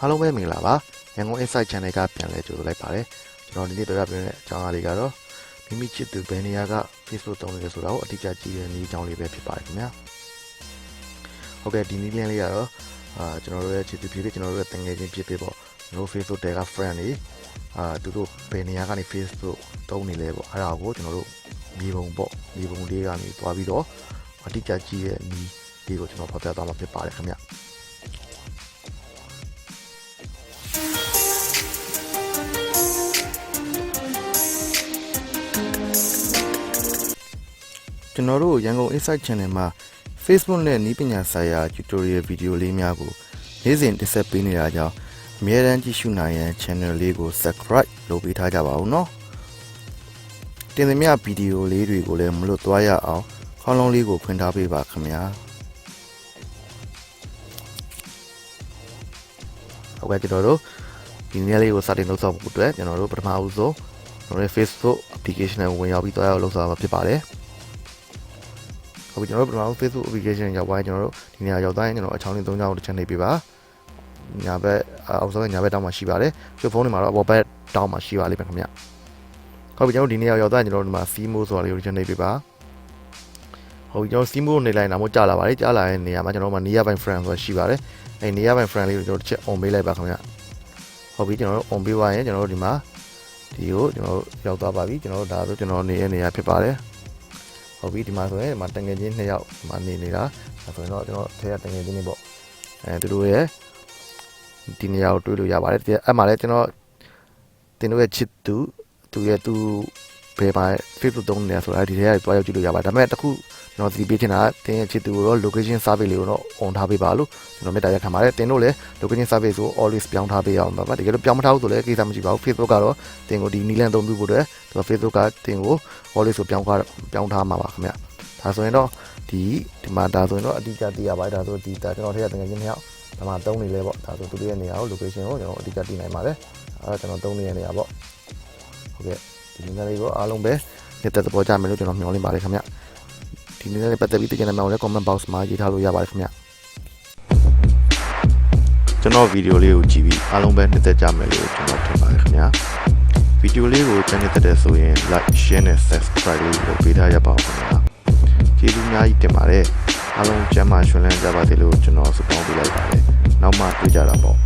အားလုံးပဲမင်္ဂလာပါရန်ကုန် Insight Channel ကပြန်လဲကြိုဆိုလိုက်ပါတယ်ကျွန်တော်ဒီနေ့ပြပြပေးတဲ့အကြောင်းအရာလေးကတော့မိမိချစ်သူဘယ်နေရာက Facebook သုံးနေလဲဆိုတာကိုအတိအကျကြည့်တဲ့နည်းအကြောင်းလေးပဲဖြစ်ပါတယ်ခင်ဗျာဟုတ်ကဲ့ဒီနည်းလမ်းလေးကတော့အာကျွန်တော်တို့ရဲ့ချစ်သူဖြစ်ဖြစ်ကျွန်တော်တို့ရဲ့တငယ်ချင်းဖြစ်ဖြစ်ပေါ့ကျွန်တော်တို့ Facebook တဲက friend တွေအာသူတို့ဘယ်နေရာကနေ Facebook သုံးနေလဲပေါ့အဲ့ဒါကိုကျွန်တော်တို့မြေပုံပေါ့မြေပုံလေးကနေတွားပြီးတော့အတိအကျကြည့်တဲ့နည်းလေးကိုကျွန်တော်ဖော်ပြသွားမှာဖြစ်ပါတယ်ခင်ဗျာ ကျွန်တော်တို့ရန်ကုန် Insight Channel မှာ Facebook နဲ့နည်းပညာဆိုင်ရာ tutorial video လေးများကိုနေ့စဉ်တင်ဆက်ပေးနေတာကြောင့်အမြဲတမ်းကြည့်ရှုနိုင်ရန် channel လေးကို subscribe လုပ်ပေးထားကြပါဦးနော်တင်သမျှဗီဒီယိုလေးတွေကိုလည်းမလွတ်သွားရအောင်ခေါင်းလုံးလေးကိုဖွင့်ထားပေးပါခင်ဗျာဟုတ်ကဲ့ကျွန်တော်တို့ဒီနေ့လေးကိုစတင်လုပ်ဆောင်ဖို့အတွက်ကျွန်တော်တို့ပထမဦးဆုံးကျွန်တော်တို့ Facebook application နဲ့ဝင်ရောက်ပြီးတော့လုပ်ဆောင်မှာဖြစ်ပါတယ် ဟုတ်ပြီကျွန်တော်တို့ပထမဆုံး Facebook application ရောက်သွားရင်ကျွန်တော်တို့ဒီနေရာရောက်သွားရင်ကျွန်တော်အချောင်းလေး၃ချောင်းကိုတစ်ချက်နှိပ်ပေးပါညာဘက်အောက်ဆုံးကညာဘက်တောင်းမှာရှိပါတယ်ပြီးဖုန်းတွေမှာတော့အပေါ်ဘက်တောင်းမှာရှိပါလိမ့်မယ်ခင်ဗျဟုတ်ပြီကျွန်တော်တို့ဒီနေရာရောက်သွားရင်ကျွန်တော်တို့ဒီမှာ Simo ဆိုတာလေးကိုတစ်ချက်နှိပ်ပေးပါဟုတ်ပြီကျွန်တော် Simo နေလိုက်တာမို့ကြာလာပါလေကြာလာတဲ့နေရာမှာကျွန်တော်တို့မှာ Nearby Friend ဆိုတာရှိပါတယ်အဲ Nearby Friend လေးကိုကျွန်တော်တစ်ချက် on ပေးလိုက်ပါခင်ဗျဟုတ်ပြီကျွန်တော်တို့ on ပေးသွားရင်ကျွန်တော်တို့ဒီမှာဒီကိုကျွန်တော်တို့ရောက်သွားပါပြီကျွန်တော်တို့ဒါဆိုကျွန်တော်နေတဲ့နေရာဖြစ်ပါတယ် ဟုတ်ပြီဒီမှာဆိုရင်ဒီမှာတငယ်ချင်းနှစ်ယောက်ဒီမှာနေနေတာဒါဆိုရင်တော့ကျွန်တော်ထဲကတငယ်ချင်းတွေပေါ့အဲသူတို့ရဲ့ဒီနေရာကိုတွေ့လို့ရပါတယ်ဒီအဲ့မှာလည်းကျွန်တော်တင်တို့ရဲ့ချစ်သူသူရဲ့သူဘယ်မှာ Facebook သုံးနေလဲဆိုတာဒီထဲကနေတွားရောက်ကြည့်လို့ရပါတယ်ဒါပေမဲ့တခု ကျွန်တော်သတိပေးချင်တာကတင်ရဲ့ချစ်သူကိုတော့ location survey လေးကိုတော့ on ထားပေးပါလို့ကျွန်တော်မေတ္တာရပ်ခံပါတယ်တင်တို့လည်း location survey ကို always ပြောင်းထားပေးအောင်ပါတကယ်လို့ပြောင်းမထားဘူးဆိုလည်းကိစ္စမရှိပါဘူး Facebook ကတော့တင်ကိုဒီနီလန်သုံးပြီးဖို့အတွက်သူက Facebook ကတင်ကို always ကိုပြောင်းထားပြောင်းထားမှာပါခင်ဗျဒါဆိုရင်တော့ဒီဒီမှာဒါဆိုရင်တော့အတိအကျသိရပါတယ်ဒါဆိုဒီဒါကျွန်တော်ထည့်ရတဲ့ငယ်ချင်းနှစ်ယောက်ဒါမှတုံးနေလဲပေါ့ဒါဆိုသူတို့ရဲ့နေရာကို location ကိုကျွန်တော်အတိအကျသိနိုင်ပါတယ်အဲဒါကျွန်တော်တုံးနေတဲ့နေရာပေါ့ဟုတ်ကဲ့ဒီနည်းလေးကိုအားလုံးပဲနှစ်သက်သဘောကြမယ်လို့ကျွန်တော်မျှော်လင့်ပါတယ်ခင်ဗျ ဒီနည်းလေးပတ်သက်ပြီးသိချင်တဲ့မောင်လည်း comment box မှာရေးထားလို့ရပါတယ်ခင်ဗျကျွန်တော်ဗီဒီယိုလေးကိုကြည့်ပြီးအားလုံးပဲနှစ်သက်ကြမယ်လို့ကျွန်တော်ထင်ပါတယ်ခင်ဗျာဗီဒီယိုလေးကိုချမ်းသက်တဲ့ဆိုရင် like share နဲ့ subscribe လေးလုပ်ပေးထားရပါဦးခင်ဗျာကျေးဇူးအများကြီးတင်ပါတယ်အားလုံးကျမ်းမာရွှင်လန်းကြပါစေလို့ကျွန်တော်ဆုတောင်းပေးလိုက်ပါတယ်နောက်မှတွေ့ကြတာပေါ့